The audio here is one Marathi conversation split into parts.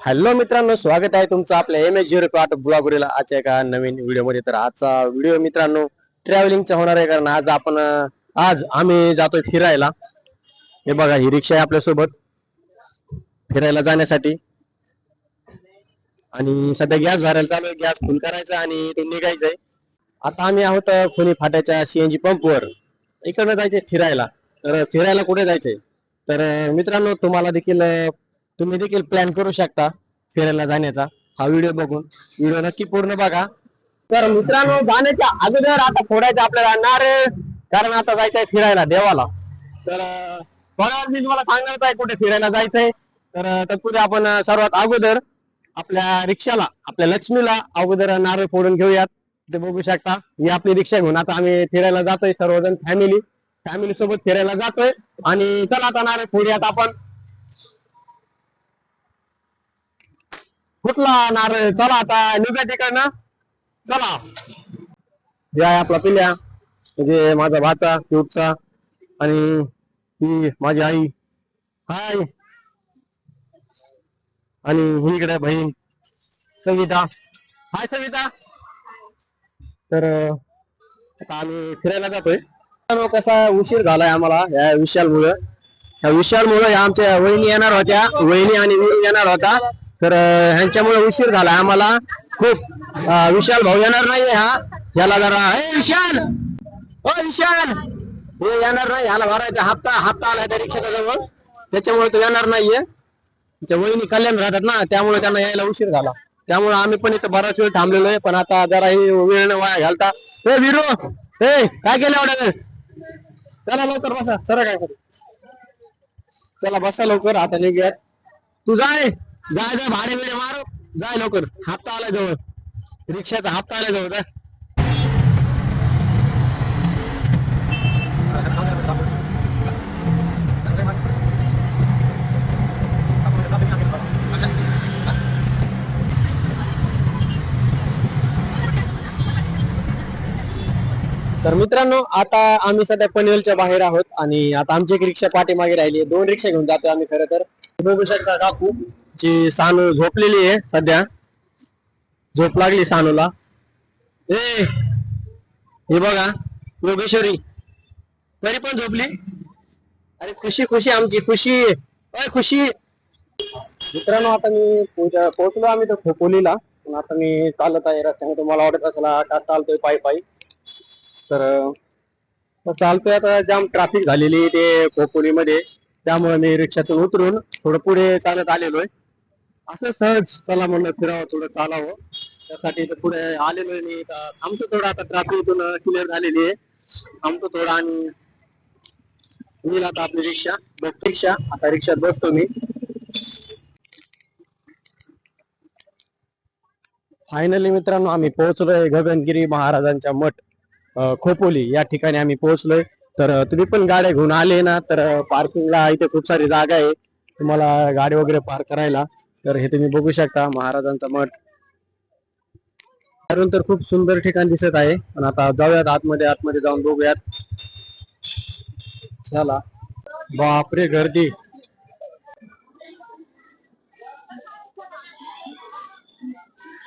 हॅलो मित्रांनो स्वागत आहे तुमचं आपल्या एम एच झिरो आठ बुलाबुरीला. आजच्या एका नवीन व्हिडिओमध्ये तर आजचा व्हिडिओ मित्रांनो ट्रॅव्हलिंगचा होणार आहे कारण आज आपण आज आम्ही जातोय फिरायला. हे बघा ही रिक्षा आहे आपल्यासोबत फिरायला जाण्यासाठी. आणि सध्या गॅस भरायला चालू आहे. गॅस फुल करायचा आणि ते निघायचंय. आता आम्ही आहोत खुनी फाट्याच्या सीएनजी पंपवर इकडनं जायचंय फिरायला. तर फिरायला कुठे जायचंय? तर मित्रांनो तुम्हाला देखील तुम्ही देखील प्लॅन करू शकता फिरायला जाण्याचा. हा व्हिडिओ बघून. व्हिडिओ नक्की पूर्ण बघा. तर मित्रांनो जाण्याच्या अगोदर आता फोडायचं आपल्याला नारळ कारण आता जायचंय फिरायला देवाला. तर बघा मी तुम्हाला सांगणार आहे कुठे फिरायला जायचंय. तर तत्पूर्वी आपण सर्वात अगोदर आपल्या रिक्षाला आपल्या लक्ष्मीला अगोदर नारळ फोडून घेऊयात. ते बघू शकता. ही आपली रिक्षा घेऊन आता आम्ही फिरायला जातोय सर्वजण फॅमिली फॅमिली सोबत फिरायला जातोय. आणि चला आता नारळ फोडूयात आपण. कुठला नारळ? चला आता निघा तिकडनं. चला. जे आहे आपला पिल्या म्हणजे माझा भाचा क्यूटचा आणि ही माझी आई. हाय. आणि ही इकडे बहीण. संगीता. हाय संगीता. तर आता आम्ही फिरायला जातोय. कसा उशीर झालाय आम्हाला या विशालमुळं. या विशाल मुळे आमच्या वहिनी येणार होत्या. वहिनी आणि येणार होता. तर ह्यांच्यामुळे उशीर झाला. आम्हाला खूप विशाल भाऊ येणार नाहीये हा. याला जरा ए विशाल! ओ विशाल! हे येणार नाही. ह्याला भरायचा हप्ता हप्ता आलाय त्या रिक्षाच्या जवळ त्याच्यामुळे तो येणार नाहीये. त्या वहिनी कल्याण राहतात ना त्यामुळे त्यांना यायला उशीर झाला. त्यामुळे आम्ही पण इथं बराच वेळ थांबलेलो आहे. पण आता जरा हे वेळ न वाया घालता ए विरो! ए काय केलं एवढ्या वेळ चला लवकर बसा. सर काय करू? चला बसा लवकर. आता निघूयात. तू जाय जाय जाय भाडे बिडे मारू. जाय लवकर. हप्ता आला जवळ. रिक्षाचा हप्ता आला जवळ. जाय तर मित्रांनो आता आम्ही सध्या पनवेलच्या बाहेर आहोत आणि आता आमची एक रिक्षा पाठीमागे राहिली आहे. दोन रिक्षा घेऊन जातो आम्ही खरं तर. बघू शकता काकू जी सानू झोपलेली आहे सध्या. झोप लागली सानूला. ए हे बघा योगेश्वरी. तरी पण झोपली? अरे खुशी खुशी आमची खुशी. अय खुशी. मित्रांनो आता मी पोहोचलो आम्ही तर खोपोलीला. पण आता मी चालत आहे रस्त्याने. तुम्हाला वाटत असेल का चालतोय पायी पायी? तर चालतोय आता. जाम ट्रॅफिक झालेली आहे ते खोपोलीमध्ये. त्यामुळे मी रिक्षातून उतरून थोडं पुढे चालत आलेलो आहे. असं सहज चला म्हणलं फिरावं थोडं चालावं. त्यासाठी तर पुढे आलेलो आहे मी. थांबतो थोडं आता ट्रॅफिक क्लिअर झालेली आहे. थांबतो थोडं आणि येईल आता आपली रिक्षा. बस रिक्षा. आता रिक्षात बसतो मी. फायनली मित्रांनो आम्ही पोहोचलोय गगनगिरी महाराजांच्या मठ खोपोली. या ठिकाणी आम्ही पोहोचलोय. तर तुम्ही पण गाड्या घेऊन आले ना तर पार्किंगला इथे खूप सारी जागा आहे. तुम्हाला गाडी वगैरे पार्क करायला. तर हे तुम्ही बघू शकता महाराजांचा मठ. कारण तर खूप सुंदर ठिकाण दिसत आहे. पण आता जाऊयात आतमध्ये आतमध्ये जाऊन बघूयात. चला. बापरे गर्दी.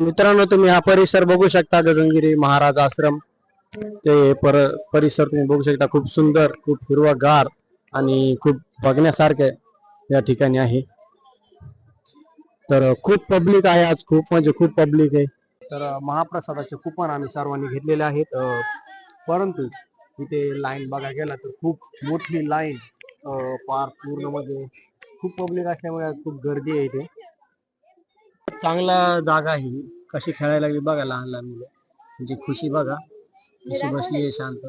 मित्रांनो तुम्ही हा परिसर बघू शकता गगनगिरी महाराज आश्रम. ते पर परिसर तुम्ही बघू शकता खूप सुंदर खूप हिरवागार आणि खूप बघण्यासारखे या ठिकाणी आहे. तर खूप पब्लिक आहे आज खूप म्हणजे खूप पब्लिक आहे. तर महाप्रसादाचे कुपन आम्ही सर्वांनी घेतलेले आहेत. परंतु इथे लाईन बघा गेला तर खूप मोठी लाईन पार पूर्ण म्हणजे खूप पब्लिक असल्यामुळे आज खूप गर्दी आहे इथे. चांगला जागा आहे कशी खेळायला लागली बघा लहान लहान मुलं. म्हणजे खुशी बघा. खुशी बसली आहे शांत.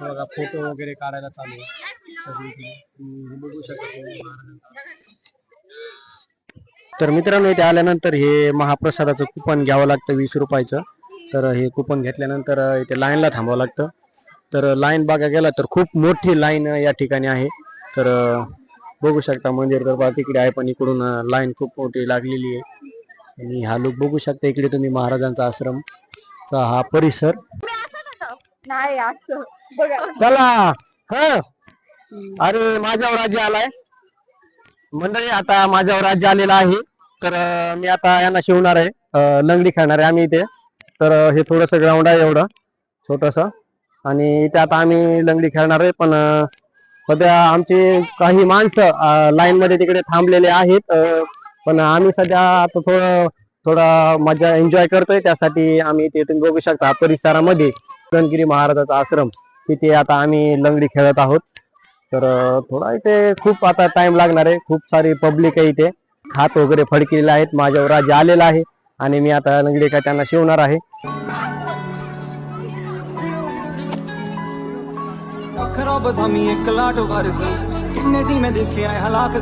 बघा फोटो वगैरे काढायला चालू आहे. तर मित्रांनो इथे आल्यानंतर हे महाप्रसादाचं कुपन घ्यावं लागतं वीस रुपयाचं. तर हे कुपन घेतल्यानंतर इथे लाईनला थांबावं लागतं. तर लाईन बघा गेला तर खूप मोठी लाईन या ठिकाणी आहे. तर बघू शकता मंदिर तर बा तिकडे आहे पण इकडून लाईन खूप मोठी लागलेली आहे. आणि हा लुक बघू शकता इकडे तुम्ही महाराजांचा आश्रम. हा परिसर. नाही चला ह. अरे माझ्यावर राज्य आलाय. मंडळी आता माझ्यावर राज्य आलेला आहे. तर मी आता यांना शिवणार आहे. लंगडी खेळणार आहे आम्ही इथे. तर हे थोडस ग्राउंड आहे एवढं छोटस. आणि इथे आता आम्ही लंगडी खेळणार आहे. पण सध्या आमचे काही माणसं लाईन मध्ये तिकडे थांबलेले आहेत. पण आम्ही सध्या आता थोडं थोडा मजा एन्जॉय करतोय. त्यासाठी आम्ही इथे तुम्ही बघू शकता परिसरामध्ये गणगिरी महाराजाचा आश्रम. तिथे आता आम्ही लंगडी खेळत आहोत. तर थोडा इथे खूप आता टाइम लागणार आहे. खूप सारी पब्लिक आहे इथे. हात वगैरे फडकिलेला आहेत. माझ्यावर राज्य आलेला आहे. आणि मी आता लंगडे का त्यांना शिवणार आहे. खराब एक लाट किन्ने सी मैं देखे आए हलाक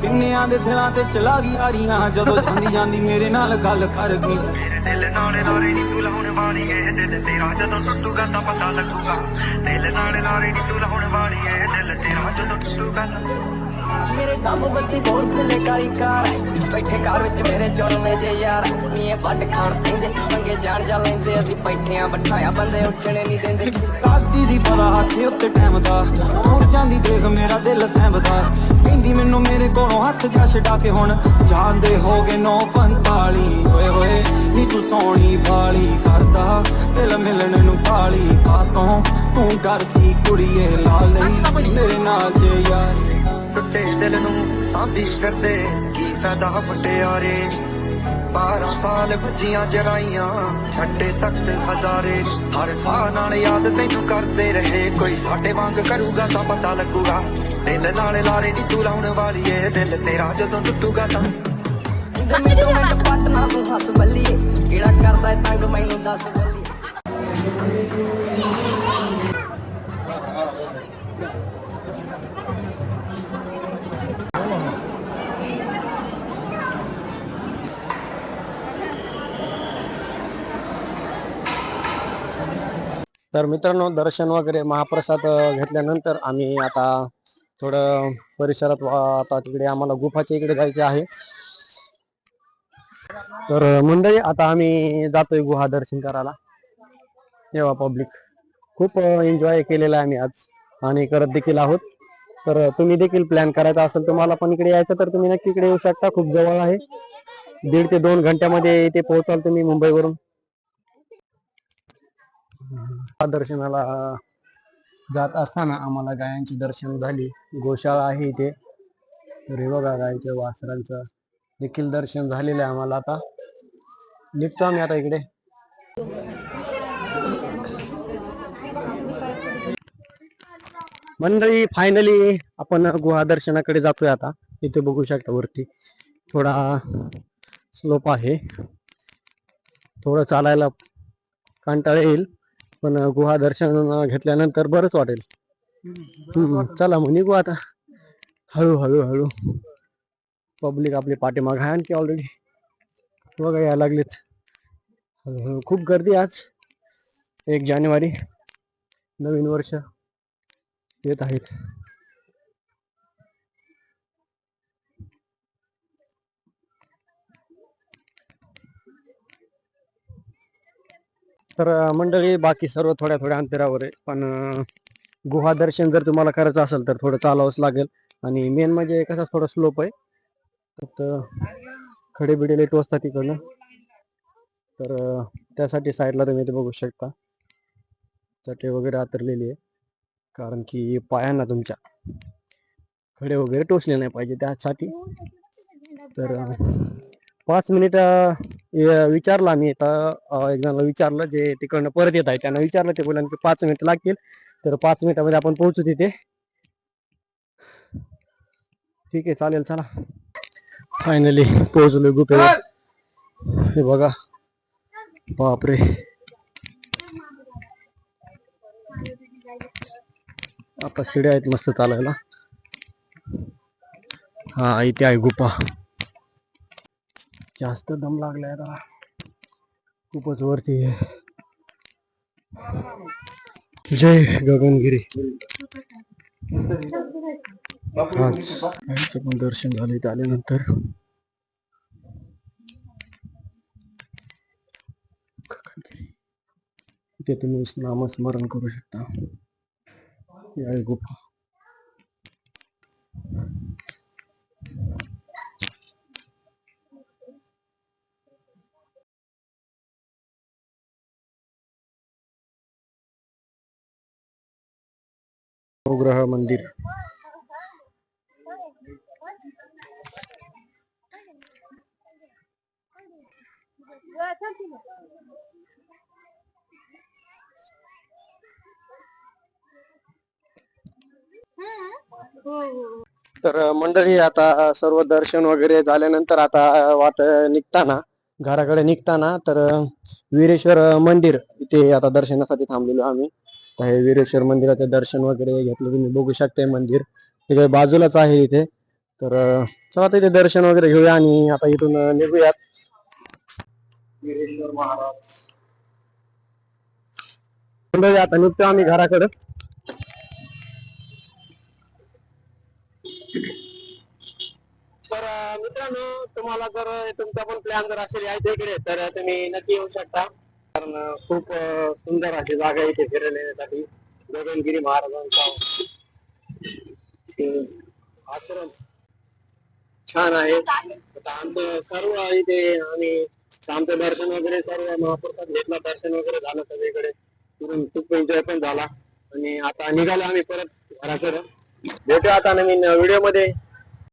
ਕਿੰਨਿਆਂ ਦੇ ਦਿਲਾਂ ਤੇ ਚਲਾ ਗਈ ਆਰੀਆਂ ਜਦੋਂ ਜਾਂਦੀ ਜਾਂਦੀ ਮੇਰੇ ਨਾਲ ਗੱਲ ਕਰ ਗਈ। ਦਿਲ ਨਾਲੇ ਨਾਰੇ ਨੀ ਤੂੰ ਲਾਉਣ ਵਾਲੀ ਏ ਦਿਲ ਤੇਰਾ ਜਦੋਂ ਟੁੱਟੂਗਾ ਤਾਂ ਪਤਾ ਲੱਗੂਗਾ। ਦਿਲ ਨਾਲੇ ਨਾਰੇ ਨੀ ਤੂੰ ਲਾਉਣ ਵਾਲੀ ਏ ਦਿਲ ਤੇਰਾ ਜਦੋਂ ਟੁੱਟੂਗਾ ਮੇਰੇ ਦਮ ਬੱਤੀ ਬਹੁਤ ਚਲੇ ਕਾਲੀ ਕਾਰ ਬੈਠੇ ਘਰ ਵਿੱਚ ਮੇਰੇ ਜੁਰਮੇ ਜੇ ਯਾਰ ਮੀਏ ਵੱਡ ਖਾਣ ਪੈਂਦੇ ਚੰਗੇ ਜਾਣ ਜਾ ਲੈਂਦੇ। ਅਸੀਂ ਬੈਠਿਆਂ ਬਿਠਾਇਆ ਬੰਦੇ ਉੱਠਣੇ ਨਹੀਂ ਦਿੰਦੇ। ਕਾਦੀ ਪਤਾ ਹੱਥ ਉੱਤੇ ਟਾਈਮ ਦਾ। ਦੂਰ ਜਾਂਦੀ ਦੇਖ ਮੇਰਾ ਦਿਲ ਸਹਿਬਦਾ ਕਹਿੰਦੀ ਮੈਨੂੰ ਮੇਰੇ ਕੋਲੋਂ ਹੱਥ ਜਾ ਛਡਾ ਕੇ ਹੁਣ ਜਾਂਦੇ ਹੋਗੇ 945 ਓਏ ਹੋਏ, ਨੀ ਤੂੰ ਸੋਹਣੀ ਬਾਲੀ ਕਰਦਾ, ਦਿਲ ਮਿਲਣ ਨੂੰ ਪਾਲੀ ਕਾਤੋਂ ਤੂੰ ਡਰਦੀ ਕੁੜੀਏ ਲਾ ਮੇਰੇ ਨਾਲ ਜੇ ਯਾਰ ਟੁੱਟੇ ਦਿਲ ਨੂੰ, ਸਾਂਭੀ ਫਿਰਦੇ, ਕੀ ਫਾਇਦਾ ਮੁਟਿਆਰੇ? 12 ਸਾਲ ਬੱਜੀਆਂ ਜਰਾਈਆਂ, ਛੱਡੇ ਤਖਤ ਹਜ਼ਾਰੇ। ਹਰ ਸਾਹ ਨਾਲ ਯਾਦ ਤੈਨੂੰ ਕਰਦੇ ਰਹੇ, ਕੋਈ ਸਾਡੇ ਵਾਂਗ ਕਰੂਗਾ ਤਾਂ ਪਤਾ ਲੱਗੂਗਾ। ਦਿਲ ਨਾਲੇ ਲਾਰੇ ਨੀ ਤੂੰ ਲਾਉਣ ਵਾਲੀ ਏ ਦਿਲ ਤੇਰਾ ਜਦੋਂ ਟੁੱਟੂਗਾ ਤਾਂ ਇੰਦਰ ਮੈਨੂੰ ਮਿੰਟ ਪੱਟ ਨਾ ਤੂੰ ਹੱਸ ਬੱਲੀਏ ਕਿਹੜਾ ਕਰਦਾ ਏ ਤੰਗ ਮੈਨੂੰ ਦੱਸ ਬੱਲੀਏ तर मित्रांनो दर्शन वगैरे महाप्रसाद अं, घेतल्यानंतर आम्ही आता थोडं परिसरात आता तिकडे आम्हाला गुफाच्या इकडे जायचे आहे. तर मंडळी आता आम्ही जातोय गुहा दर्शन करायला. तेव्हा पब्लिक खूप एन्जॉय केलेला आहे आम्ही आज आणि करत देखील आहोत. तर तुम्ही देखील प्लॅन करायचा असेल तुम्हाला पण इकडे यायचं तर तुम्ही नक्की इकडे येऊ शकता. खूप जवळ आहे. दीड ते दोन घंट्यामध्ये इथे पोहोचाल तुम्ही मुंबईवरून. दर्शनाला जात असताना आम्हाला गायांची दर्शन झाली. गोशाळा आहे इथे. तर हे बघा गायच्या वासरांचं. देखील दर्शन झालेलं आहे आम्हाला आता. निघतो आम्ही आता इकडे. मंडळी फायनली आपण गुहा दर्शनाकडे जातोय आता. इथे बघू शकता वरती. थोडा स्लोप आहे. थोडं चालायला कंटाळा येईल. पण गुहा दर्शन घेतल्यानंतर बरंच वाटेल. हम्म, चला मग निघू आता. हळू हळू हळू. पब्लिक आपली पाठीमाग आहे आणखी ऑलरेडी बघा यायला लागलीच हळूहळू खूप गर्दी आज. एक जानेवारी. नवीन वर्ष येत आहेत. तर मंडळी बाकी सर्व थोड्या थोड्या अंतरावर आहे. पण गुहा दर्शन जर तुम्हाला करायचं असेल तर थोडं चालावंच लागेल. आणि मेन म्हणजे कसा थोडं स्लोप आहे. तर खडे बिडे लेट वाजतात तिकडनं तर त्यासाठी साईडला तुम्ही इथे बघू शकता. चटे वगैरे आतरलेली आहे. कारण की पायांना तुमच्या खडे वगैरे टोचले नाही पाहिजे त्यासाठी. तर पाच मिनिट विचारलं आम्ही. आता एक विचारलं जे तिकडनं परत येत आहे त्यांना विचारलं. ते बोला की पाच मिनिट लागतील. तर पाच मिनिटामध्ये आपण पोहोचू तिथे. ठीक आहे चालेल चला. फायनली पोहोचलो गुपेवर हे बघा. बापरे. आता शिड्या आहेत मस्त चालायला. हा इथे आहे गुफा. जास्त दम लागलाय आता. खूपच वरती आहे. जय गगनगिरी. आज पण दर्शन झालं इथे आल्यानंतर. इथे तुम्ही नामस्मरण करू शकता. या गुफा उपग्रह मंदिर. तर मंडळी आता सर्व दर्शन वगैरे झाल्यानंतर आता वाट निघताना घराकडे निघताना तर वीरेश्वर मंदिर इथे आता दर्शनासाठी थांबलेलो आम्ही. हे वीरेश्वर मंदिराचं दर्शन वगैरे घेतलं तुम्ही बघू शकताय मंदिर. तिकडे बाजूलाच आहे इथे. तर चला तिथे दर्शन वगैरे घेऊया आणि आता इथून निघूयात. वीरेश्वर महाराज. आता निघतो आम्ही घराकडे. तर मित्रांनो तुम्हाला जर तुमचा पण प्लॅन जर असेल यायच्या इकडे तर तुम्ही नक्की येऊ शकता. कारण खूप सुंदर अशी जागा आहे इथे फिरायला येण्यासाठी गगनगिरी महाराजांचा आश्रम छान आहे. आता आमचं सर्व इथे आम्ही आमचं दर्शन वगैरे सर्व महापुरुषात घेतला दर्शन वगैरे झालं सगळीकडे. फिरून खूप एन्जॉय पण झाला. आणि आता निघालो आम्ही परत घराकडे. भेटू आता नवीन व्हिडिओमध्ये.